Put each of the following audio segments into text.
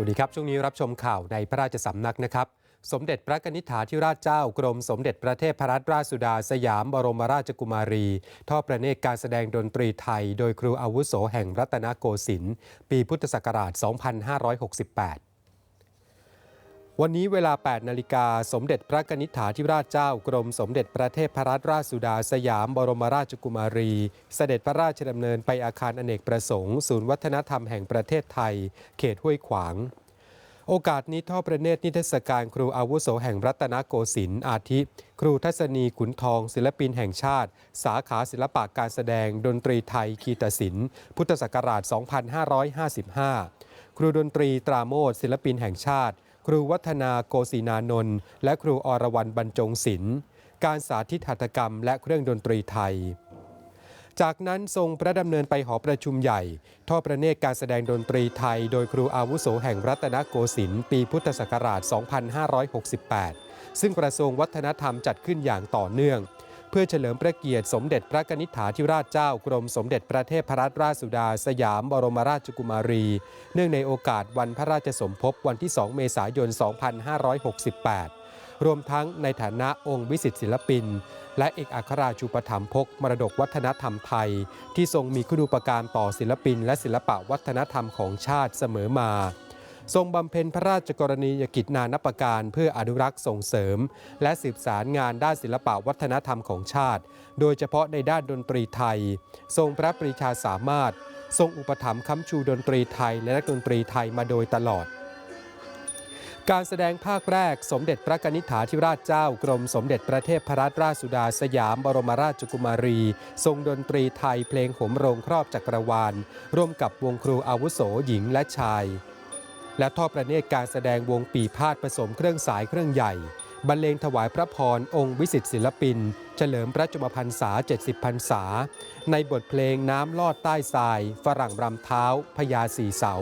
วัสดีครับ ช่วงนี้รับชมข่าวในพระราชสำนักนะครับ สมเด็จพระนิธิถาธิราชเจ้ากรมสมเด็จพระเทพรัตนราชสุดาสยามบรมราชกุมารี ทอดพระเนตรการแสดงดนตรีไทย โดยครูอาวุโสแห่งรัตนโกสินทร์ปีพุทธศักราช 2568 วันนี้เวลา 8 นาฬิกา สมเด็จพระนิธิถาธิราชเจ้ากรมสมเด็จพระเทพรัตนราชสุดาสยามบรมราชกุมารี เสด็จพระราชดำเนินไปอาคารอเนกประสงค์ ศูนย์วัฒนธรรมแห่งประเทศไทย เขตห้วยขวาง โอกาสนี้ทอดพระเนตรนิทรรศการครูอาวุโสแห่งรัตนโกสินทร์อาทิ ครูทัศนีขุนทอง ศิลปินแห่งชาติ สาขาศิลปะการแสดง ดนตรีไทยคีตศิลป์พุทธศักราช 2555 ครูดนตรีตราโมดศิลปินแห่งชาติ ครูวัฒนาโกศินานนท์และครูอรวรรณบรรจงศิลป์การสาธิตหัตถกรรมและเครื่องดนตรีไทย จากนั้นทรงพระดำเนินไปหอประชุมใหญ่ ทอดพระเนตรการแสดงดนตรีไทย โดยครูอาวุโสแห่งรัตนโกสินทร์ปีพุทธศักราช 2568 ซึ่งกระทรวงวัฒนธรรมจัดขึ้นอย่างต่อเนื่อง เพื่อเฉลิมพระเกียรติสมเด็จพระนิธิถาธิราชเจ้ากรมสมเด็จพระเทพรัตนราชสุดาสยามบรมราชกุมารี เนื่องในโอกาสวันพระราชสมภพวันที่ 2 เมษายน 2568 รวมทั้งในฐานะองค์วิสิตศิลปิน และเอกอัครราชูปถัมภกมรดกวัฒนธรรมไทย ที่ทรงมีคุณูปการต่อศิลปิน และศิลปะวัฒนธรรมของชาติเสมอมา ทรงบำเพ็ญพระราชกรณียกิจนานับประการเพื่ออนุรักษ์ส่งเสริม และสืบสารงานด้านศิลปวัฒนธรรมของชาติ โดยเฉพาะในด้านดนตรีไทย ทรงพระปรีชาสามารถ ทรงอุปถัมภ์ค้ำชูดนตรีไทยและนักดนตรีไทยมาโดยตลอดการแสดงภาคแรกสมเด็จพระกนิธิถาธิราชเจ้ากรมสมเด็จพระเทพรัตนราชสุดาสยามบรมราชกุมารี ทรงดนตรีไทยเพลงโหมโรงครอบจักรวาล ร่วมกับวงครูอาวุโสหญิงและชาย และทอดประเนตรการแสดงวงปีพาดผสมเครื่องสายเครื่องใหญ่ บรรเลงถวายพระพร องค์วิสิตศิลปิน เฉลิมพระชมพรรษา 70 พรรษา ในบทเพลงน้ำลอดใต้ทราย ฝรั่งรำเท้าพญาสีเสา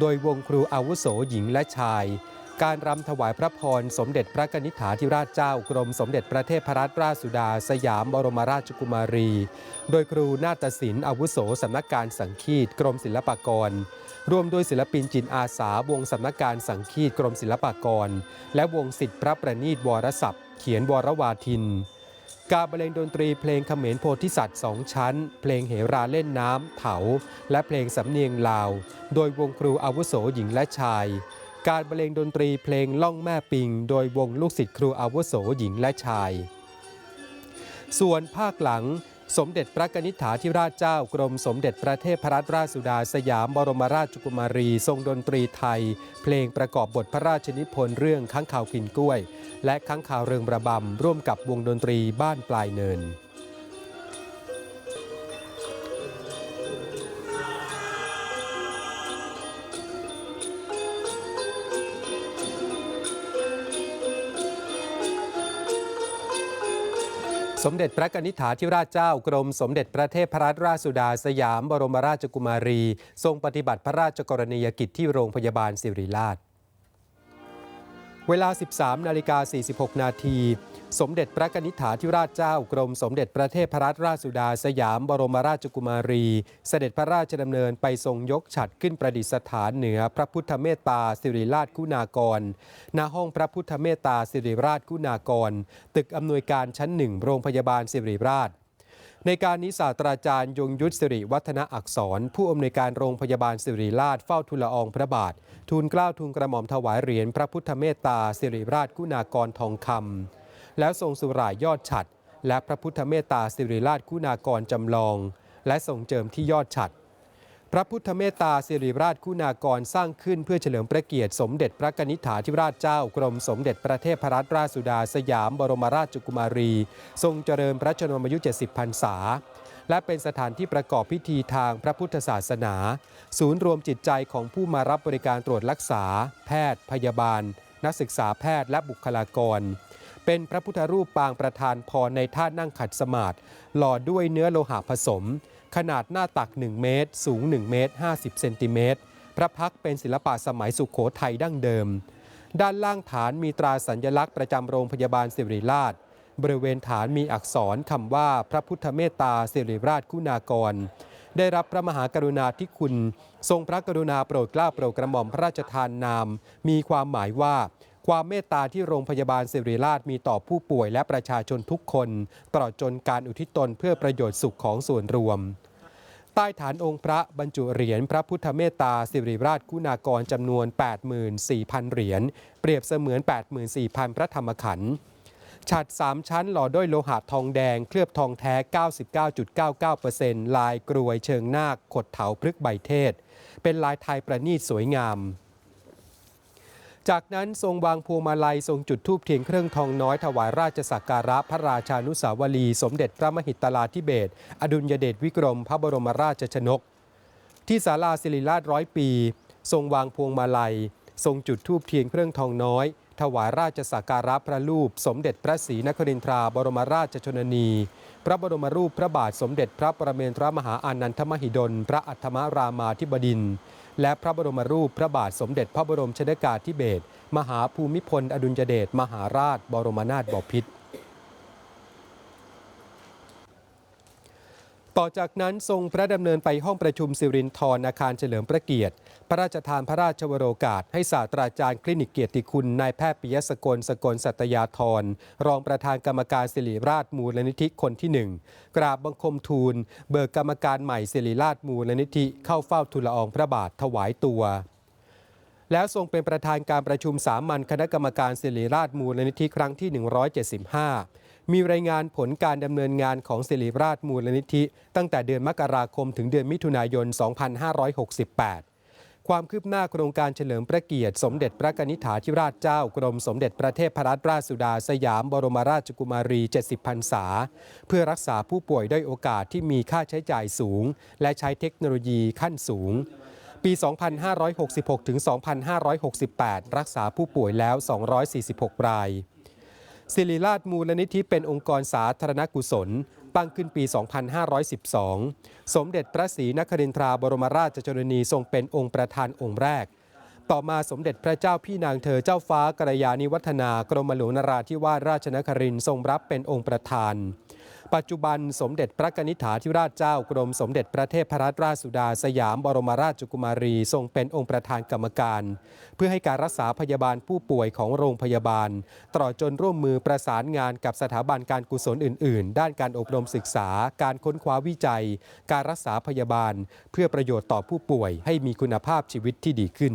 โดยวงครูอาวุโสหญิงและชาย การรำถวายพระพรสมเด็จพระนิธิถาธิราชเจ้ากรมสมเด็จพระเทพรัตนราชสุดา สยามบรมราชกุมารี โดยครูนาฏศิลป์อาวุโสสำนักการสังคีตกรมศิลปากร ร่วมด้วยศิลปินจิตอาสาวงสำนักการสังคีตกรมศิลปากร และวงสิทธิพระประณีตวรศัพท์ เขียนวรวาทิน การบรรเลงดนตรีเพลงเขมรโพธิสัตว์สองชั้น เพลงเหราเล่นน้ำเถา และเพลงสำเนียงลาว โดยวงครูอาวุโสหญิงและชาย การบรรเลงดนตรีเพลงล่องแม่ปิง โดยวงลูกศิษย์ครูอาวุโสหญิงและชาย ส่วนภาคหลังสมเด็จพระนิธิถาธิราชเจ้ากรมสมเด็จพระเทพรัตนราชสุดาสยามบรมราชกุมารี ทรงดนตรีไทย เพลงประกอบบทพระราชนิพนธ์เรื่องค้างข่าวกินกล้วย และค้างข่าวเริงระบำร่วมกับวงดนตรีบ้านปลายเนิน สมเด็จพระนิธิถาธิราชเจ้ากรมสมเด็จพระเทพรัตนราชสุดาสยามบรมราชกุมารี ทรงปฏิบัติพระราชกรณียกิจที่โรงพยาบาลสิริราช เวลา 13 นาฬิกา 46 นาที สมเด็จพระนิธิถาธิราชเจ้ากรมสมเด็จพระเทพรัตนราชสุดาสยามบรมราชกุมารี เสด็จพระราชดำเนินไปทรงยกฉัตรขึ้นประดิษฐานเหนือพระพุทธเมตตาสิริราชคุณากร ณ ห้องพระพุทธเมตตาสิริราชคุณากร ตึกอำนวยการชั้นหนึ่งโรงพยาบาลสิริราช ในการนี้ศาสตราจารย์ยงยุทธสิริวัฒนอักษร ผู้อำนวยการโรงพยาบาลสิริราชเฝ้าทุลอองพระบาท ทูลเกล้าทูลกระหม่อมถวายเหรียญพระพุทธเมตตาสิริราชกุณากรทองคำแล้วทรงสุรายยอดฉัตรและพระพุทธเมตตาสิริราชกุณากรจำลอง และทรงเจิมที่ยอดฉัตร พระพุทธเมตตาสิริราชคุณากรสร้างขึ้นเพื่อเฉลิมพระเกียรติสมเด็จพระนิธิถาธิราชเจ้ากรมสมเด็จพระเทพรัตนราชสุดาสยามบรมราชกุมารี ทรงเจริญพระชนมายุ 70 พรรษา และเป็นสถานที่ประกอบพิธีทางพระพุทธศาสนา ศูนย์รวมจิตใจของผู้มารับบริการตรวจรักษา แพทย์ พยาบาล นักศึกษาแพทย์และบุคลากร เป็นพระพุทธรูปปางประธานพรในท่านั่งขัดสมาธิหล่อด้วยเนื้อโลหะผสม ขนาดหน้าตัก 1 เมตร สูง 1 เมตร 50 เซนติเมตร พระพักเป็นศิลปะสมัยสุขโขทัยดั้งเดิม ด้านล่างฐานมีตราสัญลักษณ์ประจำโรงพยาบาลสิริราช บริเวณฐานมีอักษรคำว่าพระพุทธเมตตาสิริราชคุณากร ได้รับพระมหากรุณาธิคุณ ทรงพระกรุณาโปรดเกล้าโปรดกระหม่อมพระราชทานนาม มีความหมายว่า ความเมตตาที่โรงพยาบาลสิริราชมีต่อผู้ป่วยและประชาชนทุกคน ตลอดจนการอุทิศตนเพื่อประโยชน์สุขของส่วนรวม ใต้ฐานองค์พระบรรจุเหรียญพระพุทธเมตตาสิริราชคุณากรจำนวน 84,000 เหรียญ เปรียบเสมือน 84,000 พระธรรมขันธ์ฉัด 3 ชั้นหล่อด้วยโลหะทองแดง เคลือบทองแท้ 99.99%ลายกรวยเชิงนาคขดเถาพฤกใบเทศ เป็นลายไทยประณีตสวยงาม จากนั้นทรงวางพวงมาลัยทรงจุดธูปเทียนเครื่องทองน้อยถวายราชสักการะพระราชานุสาวรี สมเด็จพระมหิตลาธิเบศอดุลยเดชวิกรม พระบรมราชชนก ที่ศาลาศิริราชร้อยปี ทรงวางพวงมาลัย ทรงจุดธูปเทียนเครื่องทองน้อย ถวายราชสักการะพระรูป สมเด็จพระศรีนครินทราบรมราชชนนี พระบรมรูปพระบาทสมเด็จพระประเมนทรมหาอานันทมหิดล พระอัฏฐมรามาธิบดินทร์ และพระบรมรูปพระบาทสมเด็จพระบรมชนกาธิเบศรมหาภูมิพล อดุลยเดชมหาราช บรมนาถบพิตร ต่อจากนั้นทรงพระดำเนินไปห้องประชุมสิรินทรอาคารเฉลิมพระเกียรติ พระราชทานพระราชวโรกาส ให้ศาสตราจารย์คลินิกเกียรติคุณนายแพทย์ปิยสกลสกลสัตยาธรรองประธานกรรมการศิริราชมูลนิธิคนที่หนึ่งกราบบังคมทูล เบิกกรรมการใหม่ศิริราชมูลนิธิเข้าเฝ้าทูลละอองพระบาทถวายตัวแล้วทรงเป็นประธานการประชุมสามัญคณะกรรมการศิริราชมูลนิธิครั้งที่ 175 มีรายงานผลการดำเนินงานของศิริราชมูลนิธิ ตั้งแต่เดือนมกราคมถึงเดือนมิถุนายน 2568 ความคืบหน้าโครงการเฉลิมพระเกียรติสมเด็จพระกนิษฐาธิราชเจ้ากรมสมเด็จพระเทพรัตนราชสุดาสยามบรมราชกุมารี 70 พรรษา เพื่อรักษาผู้ป่วยด้อยโอกาสที่มีค่าใช้จ่ายสูง และใช้เทคโนโลยีขั้นสูงปี 2566 ถึง 2568 รักษาผู้ป่วยแล้ว 246 ราย ศิริราชมูลนิธิเป็นองค์กรสาธารณกุศล ตั้งขึ้นปี 2512 สมเด็จพระศรีนครินทราบรมราชชนนีทรงเป็นองค์ประธานองค์แรก ต่อมาสมเด็จพระเจ้าพี่นางเธอเจ้าฟ้ากรยานิวัฒนากรมหลวงนราธิวาสราชนครินทรงรับเป็นองค์ประธาน ปัจจุบันสมเด็จพระนิษฐาธิราชเจ้ากรมสมเด็จพระเทพรัตนราชสุดาสยามบรมราชกุมารีทรงเป็นองค์ประธานกรรมการ เพื่อให้การรักษาพยาบาลผู้ป่วยของโรงพยาบาลตลอดจนร่วมมือประสานงานกับสถาบันการกุศลอื่น ๆ ด้านการอบรมศึกษา การค้นคว้าวิจัย การรักษาพยาบาล เพื่อประโยชน์ต่อผู้ป่วยให้มีคุณภาพชีวิตที่ดีขึ้น